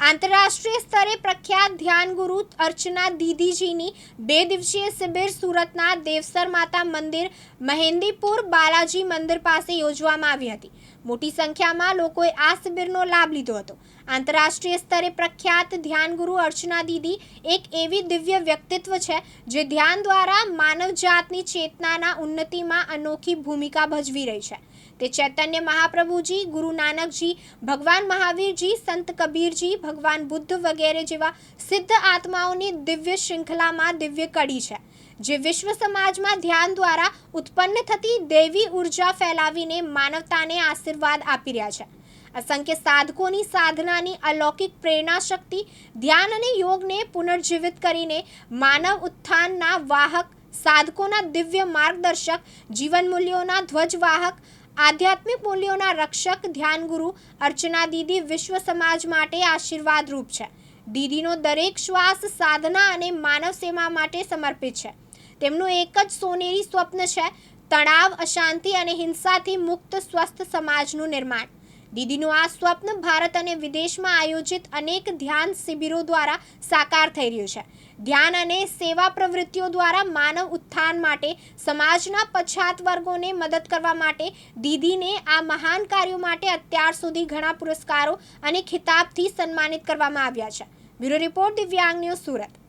આંતરરાષ્ટ્રીય સ્તરે પ્રખ્યાત ધ્યાન ગુરુ અર્ચના દીદીજીની બે દિવસીય શિબિર સુરતના દેવસર માતા મંદિર મહેંદીપુર બાલાજી મંદિર પાસે યોજવામાં આવી હતી. મોટી સંખ્યામાં લોકોએ આ શિબિરનો લાભ લીધો હતો. આંતરરાષ્ટ્રીય સ્તરે પ્રખ્યાત ધ્યાન ગુરુ અર્ચના દીદી એક એવી દિવ્ય વ્યક્તિત્વ છે જે ધ્યાન દ્વારા માનવ જાતની ચેતનાના ઉન્નતિમાં અનોખી ભૂમિકા ભજવી રહી છે. તે ચૈતન્ય મહાપ્રભુજી, ગુરુ નાનકજી, ભગવાન મહાવીરજી, સંત કબીરજી ભગવાન બુદ્ધ વગેરે જેવા સિદ્ધ આત્માઓની દિવ્ય શૃંખલામાં દિવ્ય કડી છે, જે વિશ્વ સમાજમાં ધ્યાન દ્વારા ઉત્પન્ન થતી દૈવી ઊર્જા ફેલાવીને માનવતાને આશીર્વાદ આપી રહ્યા છે. અસંખ્ય સાધકોની સાધનાની અલૌકિક પ્રેરણા શક્તિ, ધ્યાન અને યોગને પુનર્જીવિત કરીને માનવ ઉત્થાનના વાહક, સાધકોના દિવ્ય માર્ગદર્શક, જીવન મૂલ્યોના ધ્વજવાહક આધ્યાત્મિક મૂલ્યોના રક્ષક, ધ્યાનગુરુ અર્ચના દીદી વિશ્વ સમાજ માટે આશીર્વાદરૂપ છે. દીદીનો દરેક શ્વાસ સાધના અને માનવ સેવા માટે સમર્પિત છે. તેમનું એક જ સોનેરી સ્વપ્ન છે, તણાવ, અશાંતિ અને હિંસાથી મુક્ત સ્વસ્થ સમાજનું નિર્માણ. દીદીનું આ સ્વપ્ન ભારત અને વિદેશમાં આયોજિત અનેક ધ્યાન શિબિરો દ્વારા સાકાર થઈ રહ્યું છે. ધ્યાન અને સેવા પ્રવૃત્તિઓ દ્વારા માનવ ઉત્થાન માટે, સમાજના પછાત વર્ગોને મદદ કરવા માટે દીદીને આ મહાન કાર્યો માટે અત્યાર સુધી ઘણા પુરસ્કારો અને ખિતાબથી સન્માનિત કરવામાં આવ્યા છે. Bureau report Divyang news Surat.